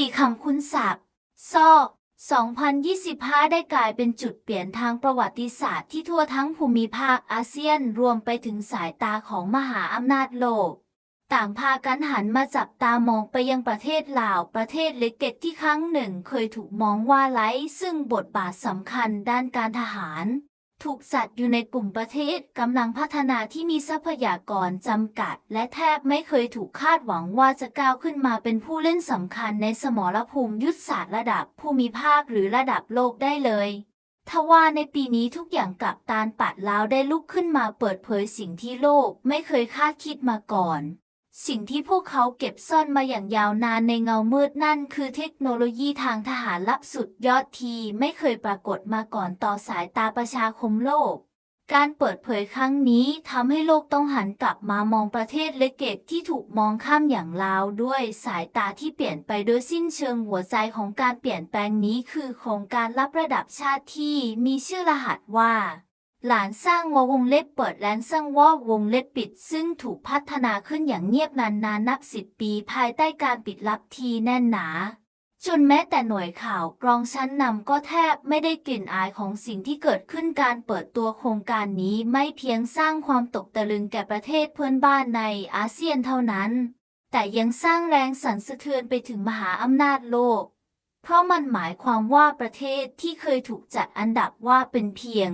ปีคำคุณศักดิ์ซอ2025 ได้กลายเป็นจุดเปลี่ยนทางประวัติศาสตร์ที่ทั่วทั้งภูมิภาคอาเซียนรวมไปถึงสายตาของมหาอำนาจโลก ต่างพากันหันมาจับตามองไปยังประเทศลาวประเทศเล็กๆที่ครั้งหนึ่งเคยถูกมองว่าไร้ซึ่งบทบาทสำคัญด้านการทหาร ถูกจัดอยู่ในกลุ่มประเทศกำลังพัฒนาที่มีทรัพยากรจำกัด และแทบไม่เคยถูกคาดหวังว่าจะก้าวขึ้นมาเป็นผู้เล่นสำคัญในสมรภูมิยุทธศาสตร์ระดับภูมิภาคหรือระดับโลกได้เลยทว่าในปีนี้ทุกอย่างกลับตาลปัดแล้วได้ลุกขึ้นมาเปิดเผยสิ่งที่โลกไม่เคยคาดคิดมาก่อน สิ่งที่พวกเขาเก็บซ่อนมาอย่างยาวนานในเงามืดนั่นคือเทคโนโลยีทางทหารลับสุดยอดทีไม่เคยปรากฏมาก่อนต่อสายตาประชาคมโลก การเปิดเผยครั้งนี้ทำให้โลกต้องหันกลับมามองประเทศเล็กๆที่ถูกมองข้ามอย่างลาวด้วยสายตาที่เปลี่ยนไปโดยสิ้นเชิงหัวใจของการเปลี่ยนแปลงนี้คือโครงการรับระดับชาติที่มีชื่อรหัสว่า หลานสร้างววงเล็บเปิดแลนสร้างว่าวงเล็บปิด ซึ่งถูกพัฒนาขึ้นอย่างเงียบนานนานนับสิบปีภายใต้การปิดลับที่แน่นหนา จนแม้แต่หน่วยข่าวกรองชั้นนำก็แทบไม่ได้กลิ่นอายของสิ่งที่เกิดขึ้นการเปิดตัวโครงการนี้ไม่เพียงสร้างความตกตะลึงแก่ประเทศเพื่อนบ้านในอาเซียนเท่านั้น แต่ยังสร้างแรงสั่นสะเทือนไปถึงมหาอำนาจโลก เพราะมันหมายความว่าประเทศที่เคยถูกจัดอันดับว่าเป็นเพียง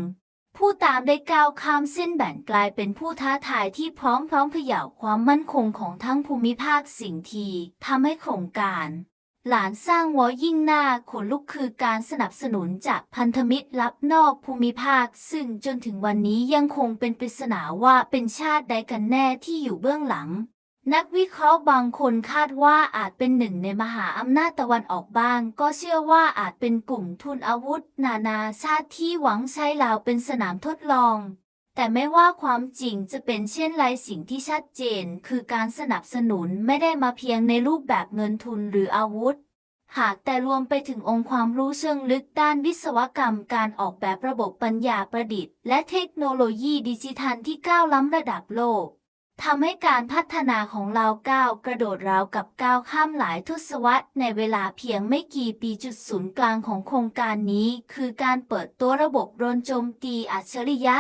ผู้ตามได้ก้าวข้ามเส้นแบ่งกลายเป็นผู้ท้าทายที่พร้อมพร้อมเขย่าความมั่นคงของทั้งภูมิภาคสิ่งทีทำให้โครงการ หลานสร้างวอยิ่งหน้าขนลุกคือการสนับสนุนจากพันธมิตรลับนอกภูมิภาค ซึ่งจนถึงวันนี้ยังคงเป็นปริศนาว่าเป็นชาติใดกันแน่ที่อยู่เบื้องหลัง นักวิเคราะห์บางคนคาดว่าอาจเป็นหนึ่งในมหาอำนาจตะวันออกบ้าง ก็เชื่อว่าอาจเป็นกลุ่มทุนอาวุธ นานาชาติที่หวังใช้ลาวเป็นสนามทดลอง แต่ไม่ว่าความจริงจะเป็นเช่นไรสิ่งที่ชัดเจน คือการสนับสนุนไม่ได้มาเพียงในรูปแบบเงินทุนหรืออาวุธ หากแต่รวมไปถึงองค์ความรู้เชิงลึกด้านวิศวกรรม การออกแบบระบบปัญญาประดิษฐ์ และเทคโนโลยีดิจิทัลที่ก้าวล้ำระดับโลก ทำให้การพัฒนาของเราก้าวกระโดดราวกับก้าวข้ามหลายทศวรรษในเวลาเพียงไม่กี่ปีจุดศูนย์กลางของโครงการนี้ คือการเปิดตัวระบบโดรนโจมตีอัจฉริยะ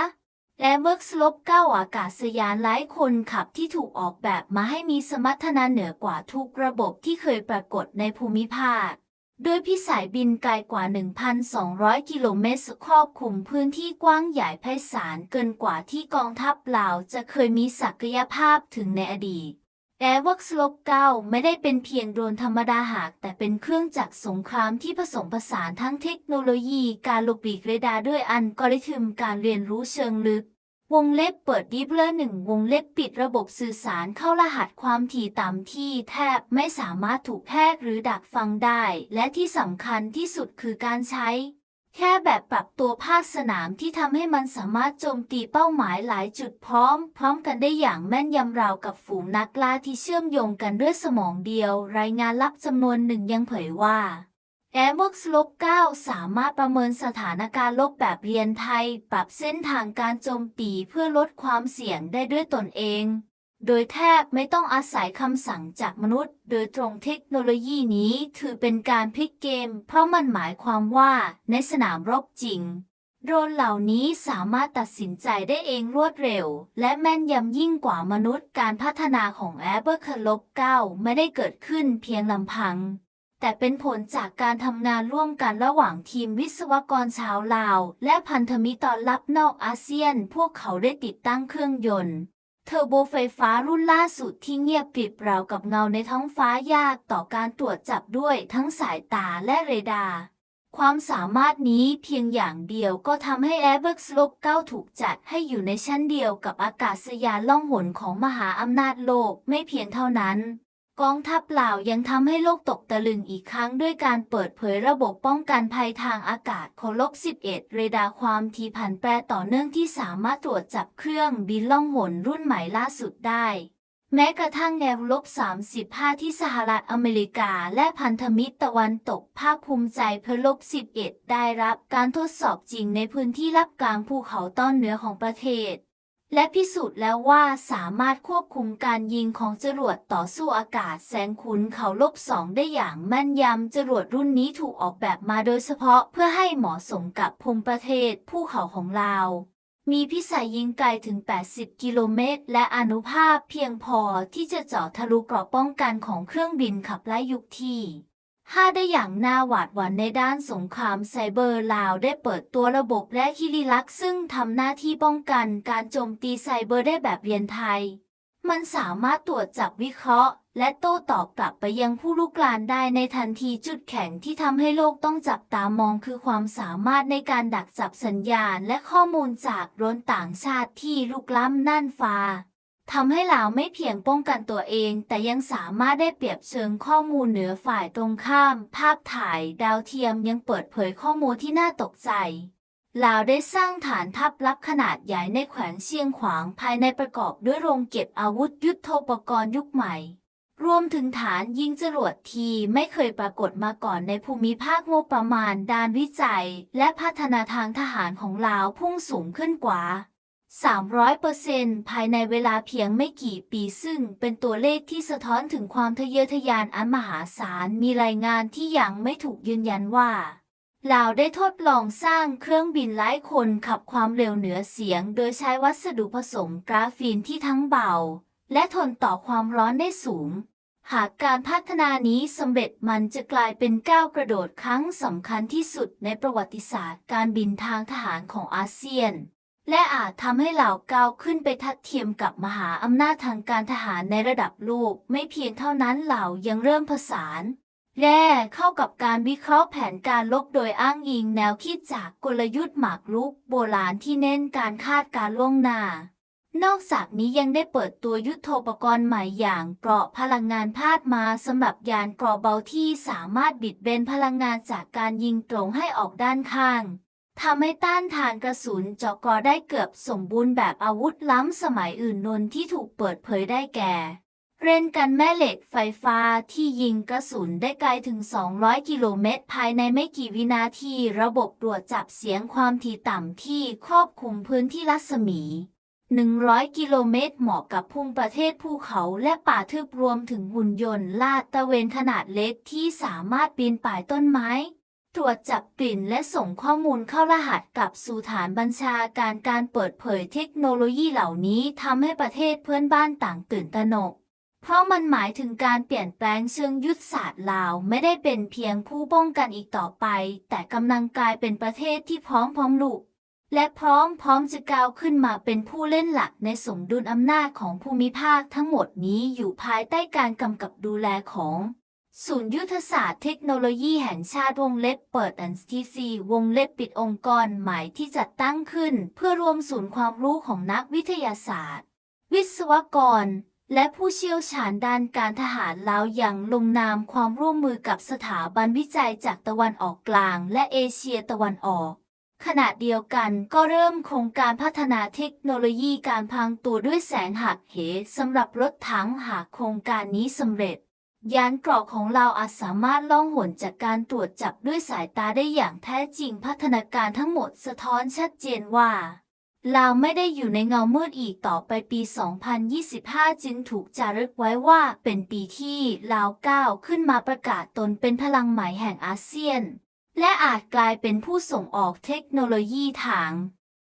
และเวิร์กสลบก้าวอากาศยานไร้คนขับที่ถูกออกแบบมาให้มีสมรรถนะเหนือกว่าทุกระบบที่เคยปรากฏในภูมิภาค โดยพิสัยบินไกลกว่า 1,200 กิโลเมตรครอบคลุมพื้นที่กว้างใหญ่ไพศาลเกินกว่าที่กองทัพลาวจะเคยมีศักยภาพถึงในอดีตแอร์วักสลปเก้าไม่ได้เป็นเพียงโดรนธรรมดาหาก แต่เป็นเครื่องจักรสงครามที่ผสมผสานทั้งเทคโนโลยีการหลบหลีกเรดาร์ด้วยอัลกอริทึมการเรียนรู้เชิงลึก วงเล็บเปิดดิฟเลอร์หนึ่งวงเล็บปิดระบบสื่อสารเข้ารหัสความถี่ต่ำที่แทบไม่สามารถถูกแฮกหรือดักฟังได้ และที่สำคัญที่สุดคือการใช้ แค่แบบปรับตัวภาคสนามที่ทำให้มันสามารถโจมตีเป้าหมายหลายจุดพร้อม พร้อมกันได้อย่างแม่นยำราวกับฝูงนักล่าที่เชื่อมโยงกันด้วยสมองเดียว รายงานลับจำนวนหนึ่งยังเผยว่า แอร์บ็อกซ์ลบ9สามารถประเมินสถานการณ์ลบแบบเรียนไทย ปรับเส้นทางการโจมตีเพื่อลดความเสี่ยงได้ด้วยตนเอง โดยแทบไม่ต้องอาศัยคำสั่งจากมนุษย์ โดยตรงเทคโนโลยีนี้ถือเป็นการพลิกเกม เพราะมันหมายความว่าในสนามรบจริง โดรนเหล่านี้สามารถตัดสินใจได้เองรวดเร็ว และแม่นยำยิ่งกว่ามนุษย์ การพัฒนาของแอเบอร์คลบ9ไม่ได้เกิดขึ้นเพียงลำพัง แต่เป็นผลจากการทำงานร่วมกันระหว่างทีมวิศวกรชาวลาว และพันธมิตรตอนรับนอกอาเซียน พวกเขาได้ติดตั้งเครื่องยนต์เทอร์โบไฟฟ้ารุ่นล่าสุดที่เงียบกริบราวกับเงาในท้องฟ้ายากต่อการตรวจจับด้วยทั้งสายตาและเรดาร์ ความสามารถนี้เพียงอย่างเดียวก็ทำให้ Airbus Slope 9ถูกจัดให้อยู่ในชั้นเดียวกับอากาศยานล่องหนของมหาอำนาจโลกไม่เพียงเท่านั้น กองทัพลาวยังทำให้โลกตกตะลึงอีกครั้งด้วยการเปิดเผยระบบป้องกันภัยทางอากาศโคลบ11 เรดาร์ความถี่ผันแปรต่อเนื่องที่สามารถตรวจจับเครื่องบินล่องหนรุ่นใหม่ล่าสุดได้ แม้กระทั่งแนวลบ 35 ที่สหรัฐอเมริกาและพันธมิตรตะวันตกภาคภูมิใจเพื่อลบ 11 ได้รับการทดสอบจริงในพื้นที่รับกลางภูเขาต้อนเหนือของประเทศ และพิสูจน์แล้วว่าสามารถควบคุมการยิงของจรวดต่อสู้อากาศแสงขุนเขาลบสองได้อย่างแม่นยำจรวดรุ่นนี้ถูกออกแบบมาโดยเฉพาะเพื่อให้เหมาะสมกับภูมิประเทศภูเขาของลาว มีพิสัยยิงไกลถึง 80 กิโลเมตร และอนุภาพเพียงพอที่จะเจาะทะลุเกราะป้องกันของเครื่องบินขับไล่ยุคที่ 5 ได้อย่างน่าหวาดหวั่นในด้านสงครามไซเบอร์ลาวได้เปิดตัวระบบและคิริลักษ์ซึ่งทำหน้าที่ป้องกันการโจมตีไซเบอร์ได้แบบเรียนไทย มันสามารถตรวจจับวิเคราะห์ และโต้ตอบกลับไปยังผู้ลุกลานได้ในทันทีจุดแข็งที่ทำให้โลกต้องจับตามองคือความสามารถในการดักจับสัญญาณและข้อมูลจากโดรนต่างชาติที่ลุกล้ำน่านฟ้า ทำให้ลาวไม่เพียงป้องกันตัวเอง แต่ยังสามารถได้เปรียบเชิงข้อมูลเหนือฝ่ายตรงข้าม ภาพถ่ายดาวเทียมยังเปิดเผยข้อมูลที่น่าตกใจลาวได้สร้างฐานทัพลับขนาดใหญ่ในแขวงเชียงขวางภายในประกอบด้วยโรงเก็บอาวุธยุทโธปกรณ์ยุคใหม่ รวมถึงฐานยิงจรวดที่ไม่เคยปรากฏมาก่อนในภูมิภาคงบประมาณด้านวิจัย และพัฒนาทางทหารของลาวพุ่งสูงขึ้นกว่า 300%ภายในเวลาเพียงไม่กี่ปีซึ่งเป็นตัวเลขที่สะท้อนถึงความทะเยอทะยานอันมหาศาลมีรายงานที่ยังไม่ถูกยืนยันว่าลาวได้ทดลองสร้างเครื่องบินไร้คนขับความเร็วเหนือเสียง โดยใช้วัสดุผสมกราฟีนที่ทั้งเบา และทนต่อความร้อนได้สูง หากการพัฒนานี้สำเร็จมันจะกลายเป็นก้าวกระโดดครั้งสำคัญที่สุดในประวัติศาสตร์การบินทางทหารของอาเซียน และอาจทำให้เหล่าก้าวขึ้นไปทัดเทียมกับมหาอำนาจทางการทหารในระดับโลกไม่เพียงเท่านั้นเหล่ายังเริ่มผสานแร่เข้ากับการวิเคราะห์แผนการลบโดยอ้างอิงแนวคิดจากกลยุทธ์หมากรุกโบราณที่เน้นการคาดการล่วงหน้า นอกจากนี้ยังได้เปิดตัวยุทโธปกรณ์ใหม่อย่างเกราะพลังงานพาดมาสำหรับยานเกราะเบาที่สามารถบิดเบนพลังงานจากการยิงตรงให้ออกด้านข้าง ทำให้ต้านทานกระสุนเจาะกอได้เกือบสมบูรณ์แบบอาวุธล้ำสมัยอื่นนนที่ถูกเปิดเผยได้แก่ เรนกันแม่เหล็กไฟฟ้าที่ยิงกระสุนได้ไกลถึง 200 กิโลเมตร ภายในไม่กี่วินาทีระบบตรวจจับเสียงความถี่ต่ำที่ครอบคลุมพื้นที่รัศมี 100 กิโลเมตรเหมาะกับภูมิประเทศภูเขาและป่าทึบรวมถึงหุ่นยนต์ลาดตะเวนขนาดเล็กที่สามารถปีนป่ายต้นไม้ ตรวจจับกลิ่นและส่งข้อมูลเข้ารหัสกลับสู่ฐานบัญชาการการเปิดเผยเทคโนโลยีเหล่านี้ทำให้ประเทศเพื่อนบ้านต่างตื่นตระหนก เพราะมันหมายถึงการเปลี่ยนแปลงเชิงยุทธศาสตร์ลาวไม่ได้เป็นเพียงผู้ป้องกันอีกต่อไป แต่กำลังกลายเป็นประเทศที่พร้อมพร้อมลุกและพร้อมพร้อมจะก้าวขึ้นมาเป็นผู้เล่นหลักในสมดุลอำนาจของภูมิภาคทั้งหมดนี้อยู่ภายใต้การกำกับดูแลของ ศูนย์ยุทธศาสตร์เทคโนโลยีแห่งชาติวงเล็บเปิด NCTC วงเล็บปิดองค์กรใหม่ที่จัดตั้งขึ้น เพื่อรวมศูนย์ความรู้ของนักวิทยาศาสตร์ วิศวกร และผู้เชี่ยวชาญด้านการทหารลาวอย่างลงนามความร่วมมือกับสถาบันวิจัยจากตะวันออกกลาง และเอเชียตะวันออกขณะเดียวกันก็เริ่มโครงการพัฒนาเทคโนโลยีการพรางตัวด้วยแสงหักเหสำหรับรถถังหากโครงการนี้สำเร็จ ยานเกราะของเราอาจสามารถล่องหนจากการตรวจจับด้วยสายตาได้อย่างแท้จริงพัฒนาการทั้งหมดสะท้อนชัดเจนว่าลาวไม่ได้อยู่ในเงามืดอีกต่อไปปี 2025 จึงถูกจารึกไว้ว่าเป็นปีที่ลาวก้าวขึ้นมาประกาศตนเป็นพลังใหม่แห่งอาเซียน และอาจกลายเป็นผู้ส่งออกเทคโนโลยีทาง